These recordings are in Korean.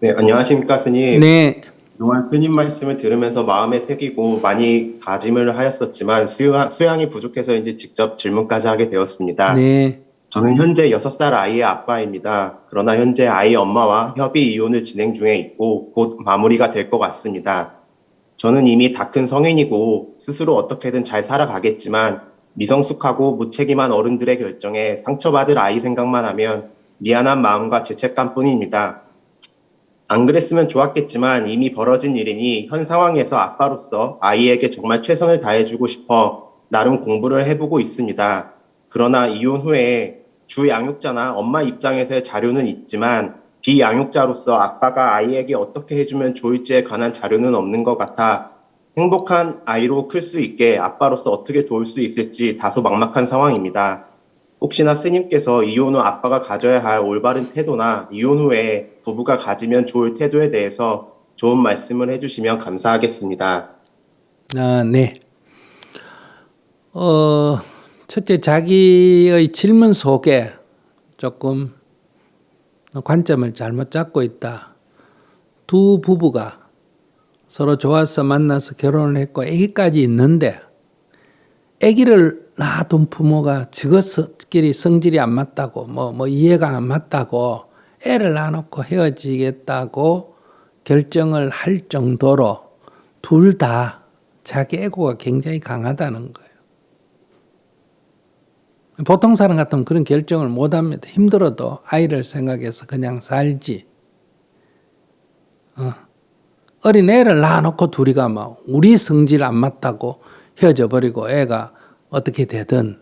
네, 안녕하십니까, 스님. 네, 그동안 스님 말씀을 들으면서 마음에 새기고 많이 다짐을 하였었지만 수양, 수양이 부족해서인지 직접 질문까지 하게 되었습니다. 네, 저는 현재 6살 아이의 아빠입니다. 그러나 현재 아이 엄마와 협의 이혼을 진행 중에 있고 곧 마무리가 될 것 같습니다. 저는 이미 다 큰 성인이고 스스로 어떻게든 잘 살아가겠지만 미성숙하고 무책임한 어른들의 결정에 상처받을 아이 생각만 하면 미안한 마음과 죄책감 뿐입니다. 안 그랬으면 좋았겠지만 이미 벌어진 일이니 현 상황에서 아빠로서 아이에게 정말 최선을 다해주고 싶어 나름 공부를 해보고 있습니다. 그러나 이혼 후에 주 양육자나 엄마 입장에서의 자료는 있지만 비양육자로서 아빠가 아이에게 어떻게 해주면 좋을지에 관한 자료는 없는 것 같아 행복한 아이로 클 수 있게 아빠로서 어떻게 도울 수 있을지 다소 막막한 상황입니다. 혹시나 스님께서 이혼 후 아빠가 가져야 할 올바른 태도나 이혼 후에 부부가 가지면 좋을 태도에 대해서 좋은 말씀을 해주시면 감사하겠습니다. 아, 네. 어, 첫째 자기의 질문 속에 조금 관점을 잘못 잡고 있다. 두 부부가 서로 좋아서 만나서 결혼을 했고 아기까지 있는데 아기를 낳아둔 부모가 저것끼리 성질이 안 맞다고 뭐, 뭐 이해가 안 맞다고 애를 낳아놓고 헤어지겠다고 결정을 할 정도로 둘 다 자기 에고가 굉장히 강하다는 거예요. 보통 사람 같으면 그런 결정을 못 합니다. 힘들어도 아이를 생각해서 그냥 살지. 어. 어린 애를 낳아놓고 둘이가 막 우리 성질 안 맞다고 헤어져 버리고 애가 어떻게 되든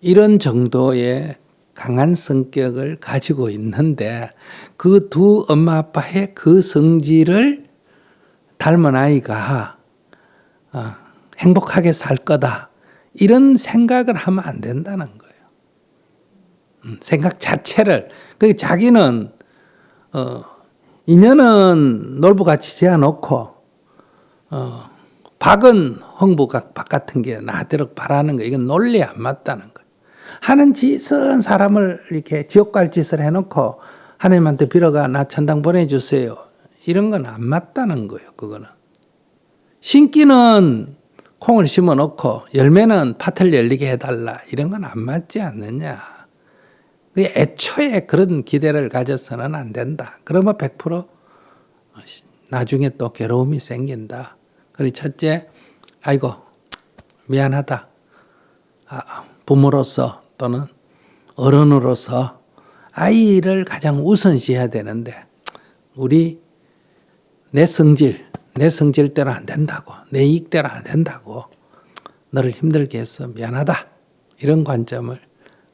이런 정도의 강한 성격을 가지고 있는데 그 두 엄마 아빠의 그 성질을 닮은 아이가 어, 행복하게 살 거다 이런 생각을 하면 안 된다는 거예요. 음, 생각 자체를 그 자기는 어, 인연은 놀부 같이 지어놓고 어, 박은 홍보각 박 같은 게 나대로 바라는 거 이건 논리 안 맞다는 거예요. 하는 짓은 사람을 이렇게 지옥 갈 짓을 해놓고 하나님한테 빌어가 나 천당 보내주세요. 이런 건 안 맞다는 거예요. 그거는 신기는 콩을 심어 놓고 열매는 팥을 열리게 해달라 이런 건 안 맞지 않느냐. 애초에 그런 기대를 가져서는 안 된다. 그러면 100% 나중에 또 괴로움이 생긴다. 그리고 첫째, 아이고 미안하다. 아, 부모로서 또는 어른으로서 아이를 가장 우선시해야 되는데 우리 내 성질, 내 성질대로 안 된다고, 내 이익대로 안 된다고 너를 힘들게 해서 미안하다. 이런 관점을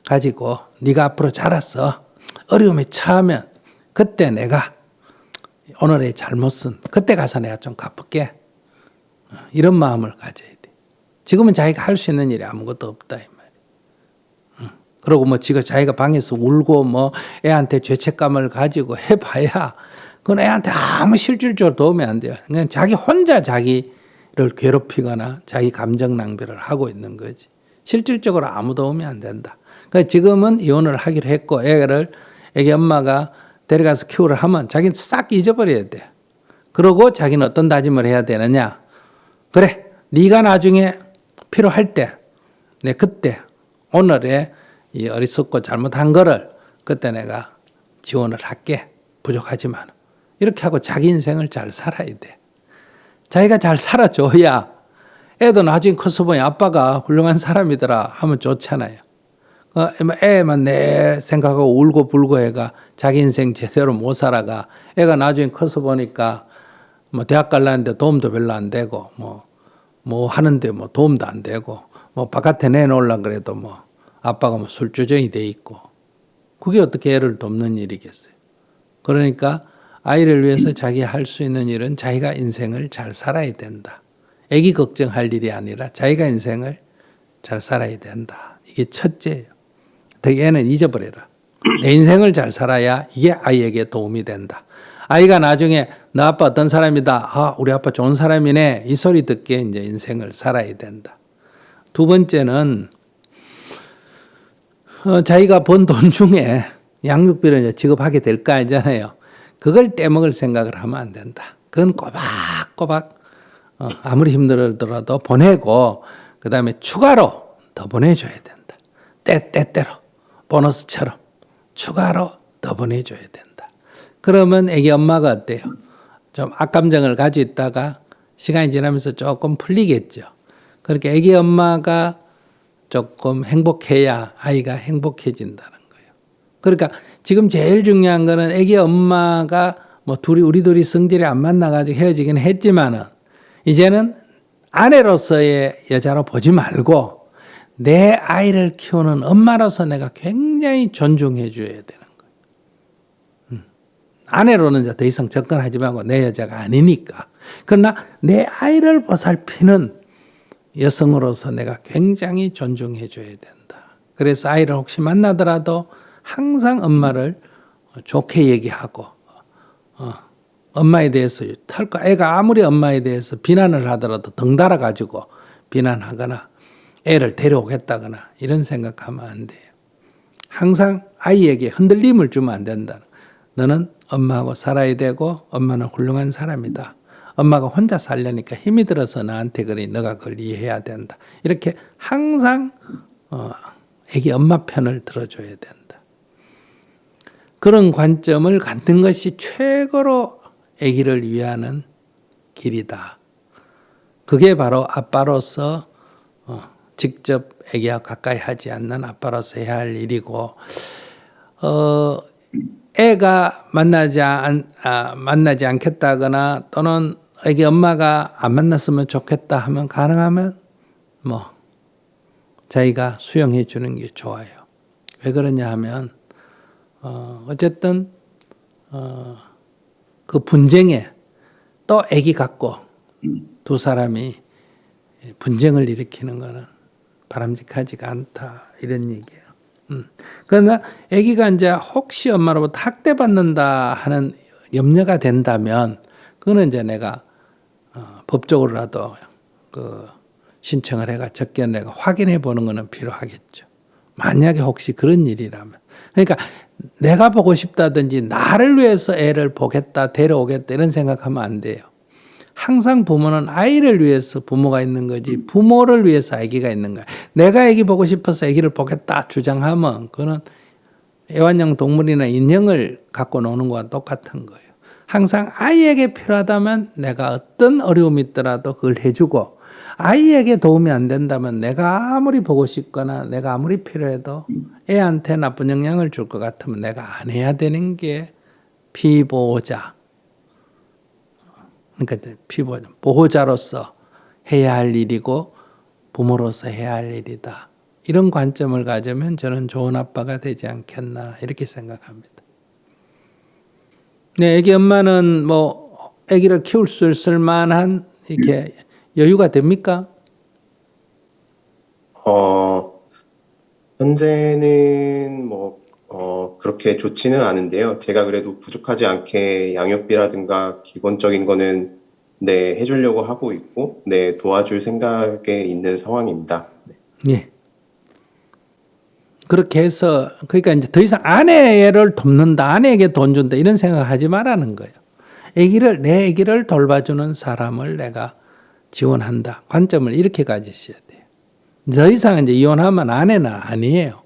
가지고 네가 앞으로 자라서 어려움에 처하면 그때 내가 오늘의 잘못은 그때 가서 내가 좀 갚을게. 이런 마음을 가져야 돼. 지금은 자기가 할 수 있는 일이 아무것도 없다. 그리고 뭐 지가 자기가 방에서 울고 뭐 애한테 죄책감을 가지고 해봐야 그건 애한테 아무 실질적으로 도움이 안 돼요. 그냥 자기 혼자 자기를 괴롭히거나 자기 감정 낭비를 하고 있는 거지. 실질적으로 아무 도움이 안 된다. 그러니까 지금은 이혼을 하기로 했고 애를 애기 엄마가 데려가서 키우려 하면 자기는 싹 잊어버려야 돼. 그러고 자기는 어떤 다짐을 해야 되느냐? 그래, 네가 나중에 필요할 때, 내 그때 오늘의 이 어리석고 잘못한 거를 그때 내가 지원을 할게. 부족하지만 이렇게 하고 자기 인생을 잘 살아야 돼. 자기가 잘 살아줘야 애도 나중에 커서 보니 아빠가 훌륭한 사람이더라 하면 좋잖아요. 어, 애만 내 생각하고 울고 불고 애가 자기 인생 제대로 못 살아가 애가 나중에 커서 보니까 뭐 대학 갈라는데 도움도 별로 안 되고 뭐, 뭐 하는데 뭐 도움도 안 되고 뭐 바깥에 내놓으려 그래도 뭐 아빠가 뭐 술주정이 돼 있고 그게 어떻게 애를 돕는 일이겠어요. 그러니까 아이를 위해서 자기 할 수 있는 일은 자기가 인생을 잘 살아야 된다. 애기 걱정할 일이 아니라 자기가 인생을 잘 살아야 된다. 이게 첫째예요. 애는 잊어버려라. 내 인생을 잘 살아야 이게 아이에게 도움이 된다. 아이가 나중에 너 아빠 어떤 사람이다. 아, 우리 아빠 좋은 사람이네. 이 소리 듣기에 이제 인생을 살아야 된다. 두 번째는 어, 자기가 번 돈 중에 양육비를 이제 지급하게 될거 아니잖아요. 그걸 떼먹을 생각을 하면 안 된다. 그건 꼬박꼬박 어, 아무리 힘들더라도 보내고 그 다음에 추가로 더 보내줘야 된다. 때 때때로 보너스처럼 추가로 더 보내줘야 된다. 그러면 애기 엄마가 어때요? 좀 악감정을 가지고 있다가 시간이 지나면서 조금 풀리겠죠. 그렇게 애기 엄마가 조금 행복해야 아이가 행복해진다는 거예요. 그러니까 지금 제일 중요한 거는 애기 엄마가 뭐 둘이 우리 둘이 성질이 안 맞나가지고 헤어지긴 했지만은 이제는 아내로서의 여자로 보지 말고 내 아이를 키우는 엄마로서 내가 굉장히 존중해 줘야 되는. 아내로는 이제 더 이상 접근하지 말고 내 여자가 아니니까. 그러나 내 아이를 보살피는 여성으로서 내가 굉장히 존중해 줘야 된다. 그래서 아이를 혹시 만나더라도 항상 엄마를 좋게 얘기하고 어, 엄마에 대해서 털거 애가 아무리 엄마에 대해서 비난을 하더라도 덩달아 가지고 비난하거나 애를 데려오겠다거나 이런 생각하면 안 돼요. 항상 아이에게 흔들림을 주면 안 된다. 너는 엄마하고 살아야 되고 엄마는 훌륭한 사람이다. 엄마가 혼자 살려니까 힘이 들어서 나한테 그래 너가 그걸 이해해야 된다. 이렇게 항상 어, 애기 엄마 편을 들어줘야 된다. 그런 관점을 갖는 것이 최고로 아기를 위하는 길이다. 그게 바로 아빠로서 어, 직접 아기와 가까이 하지 않는 아빠로서 해야 할 일이고, 어, 애가 만나지 않, 아, 만나지 않겠다거나 또는 애기 엄마가 안 만났으면 좋겠다 하면 가능하면 뭐 자기가 수용해 주는 게 좋아요. 왜 그러냐 하면 어, 어쨌든 어, 그 분쟁에 또 애기 갖고 두 사람이 분쟁을 일으키는 거는 바람직하지가 않다 이런 얘기예요. 음. 그러나 아기가 이제 혹시 엄마로부터 학대받는다 하는 염려가 된다면 그거는 이제 내가 어, 법적으로라도 그 신청을 해가 적게 내가 확인해 보는 거는 필요하겠죠. 만약에 혹시 그런 일이라면. 그러니까 내가 보고 싶다든지 나를 위해서 애를 보겠다, 데려오겠다 이런 생각하면 안 돼요. 항상 부모는 아이를 위해서 부모가 있는 거지 부모를 위해서 아기가 있는 거야. 내가 아기 보고 싶어서 아기를 보겠다 주장하면 그거는 애완용 동물이나 인형을 갖고 노는 거와 똑같은 거예요. 항상 아이에게 필요하다면 내가 어떤 어려움이 있더라도 그걸 해주고 아이에게 도움이 안 된다면 내가 아무리 보고 싶거나 내가 아무리 필요해도 애한테 나쁜 영향을 줄 것 같으면 내가 안 해야 되는 게 피보호자. 그러니까 피보호자, 보호자로서 해야 할 일이고 부모로서 해야 할 일이다. 이런 관점을 가지면 저는 좋은 아빠가 되지 않겠나 이렇게 생각합니다. 네, 애기 엄마는 뭐 애기를 키울 수 있을 만한 이렇게 여유가 됩니까? 어, 현재는 뭐, 어, 그렇게 좋지는 않은데요. 제가 그래도 부족하지 않게 양육비라든가 기본적인 거는 네, 해주려고 하고 있고, 네, 도와줄 생각에 있는 상황입니다. 예. 그렇게 해서 그러니까 이제 더 이상 아내를 돕는다, 아내에게 돈 준다 이런 생각을 하지 말라는 거예요. 아기를 내 아기를 돌봐주는 사람을 내가 지원한다. 관점을 이렇게 가지셔야 돼요. 더 이상 이제 이혼하면 아내는 아니에요.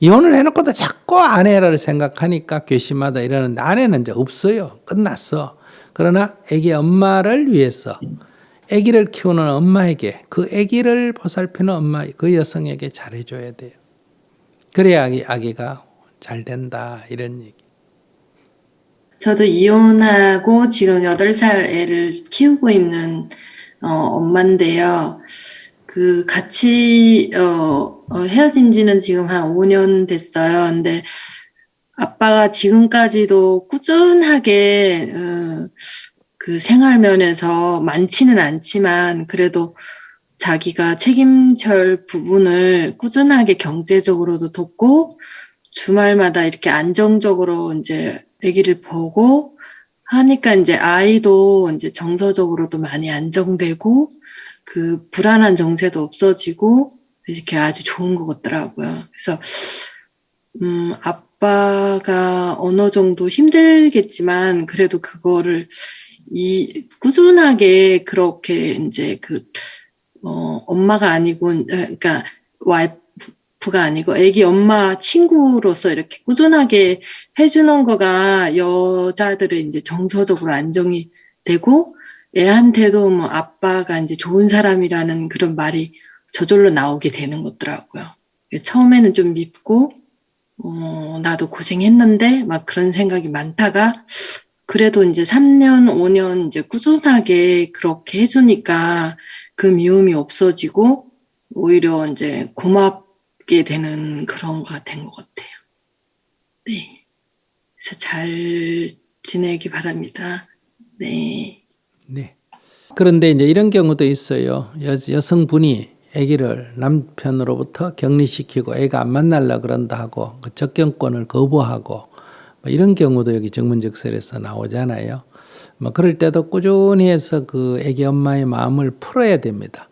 이혼을 해놓고도 자꾸 아내를 생각하니까 괘씸하다 이러는데 아내는 이제 없어요. 끝났어. 그러나 아기 엄마를 위해서 아기를 키우는 엄마에게 그 아기를 보살피는 엄마 그 여성에게 잘해줘야 돼요. 그래야 아기, 아기가 잘 된다 이런 얘기. 저도 이혼하고 지금 8살 애를 키우고 있는 어, 엄마인데요. 그 같이 어, 어, 헤어진 지는 지금 한 5년 됐어요. 근데 아빠가 지금까지도 꾸준하게 어, 그 생활 면에서 많지는 않지만 그래도 자기가 책임질 부분을 꾸준하게 경제적으로도 돕고 주말마다 이렇게 안정적으로 이제 아기를 보고 하니까 이제 아이도 이제 정서적으로도 많이 안정되고 그 불안한 정세도 없어지고 이렇게 아주 좋은 것 같더라고요. 그래서 음, 아빠가 어느 정도 힘들겠지만 그래도 그거를 이 꾸준하게 그렇게 이제 그 어, 엄마가 아니고 에, 그러니까 와이프가 아니고 애기 엄마 친구로서 이렇게 꾸준하게 해주는 거가 여자들은 이제 정서적으로 안정이 되고 애한테도 뭐 아빠가 이제 좋은 사람이라는 그런 말이 저절로 나오게 되는 것더라고요. 처음에는 좀 밉고, 어, 나도 고생했는데, 막 그런 생각이 많다가, 그래도 이제 3년, 5년 이제 꾸준하게 그렇게 해주니까 그 미움이 없어지고, 오히려 이제 고맙게 되는 그런 거가 된것 같아요. 네. 그래서 잘 지내기 바랍니다. 네. 네. 그런데 이제 이런 경우도 있어요. 여, 여성분이 아기를 남편으로부터 격리시키고 애가 안 만날라 그런다 하고 그 접견권을 거부하고 뭐 이런 경우도 여기 정문적설에서 나오잖아요. 뭐 그럴 때도 꾸준히 해서 그 아기 엄마의 마음을 풀어야 됩니다.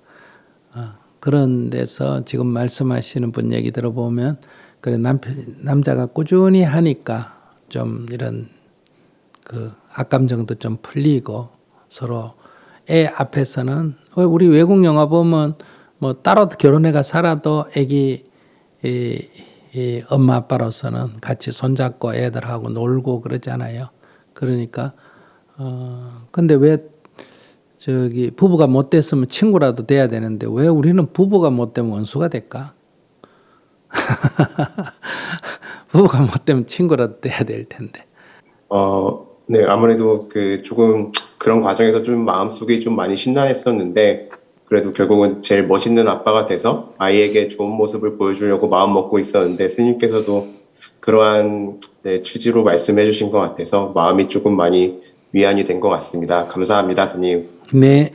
어, 그런 데서 지금 말씀하시는 분 얘기 들어보면 그래 남편 남자가 꾸준히 하니까 좀 이런 그 악감정도 좀 풀리고 서로 애 앞에서는 왜 우리 외국 영화 보면 뭐 따로 결혼해가 살아도 애기 이, 이 엄마 아빠로서는 같이 손잡고 애들하고 놀고 그러잖아요. 그러니까 어 근데 왜 저기 부부가 못 됐으면 친구라도 돼야 되는데 왜 우리는 부부가 못 되면 원수가 될까? 부부가 못 되면 친구라도 돼야 될 텐데. 어, 네, 아무래도 그 조금 그런 과정에서 좀 마음속이 좀 많이 심란했었는데, 그래도 결국은 제일 멋있는 아빠가 돼서 아이에게 좋은 모습을 보여주려고 마음 먹고 있었는데, 스님께서도 그러한 네, 취지로 말씀해 주신 것 같아서 마음이 조금 많이 위안이 된 것 같습니다. 감사합니다, 스님. 네.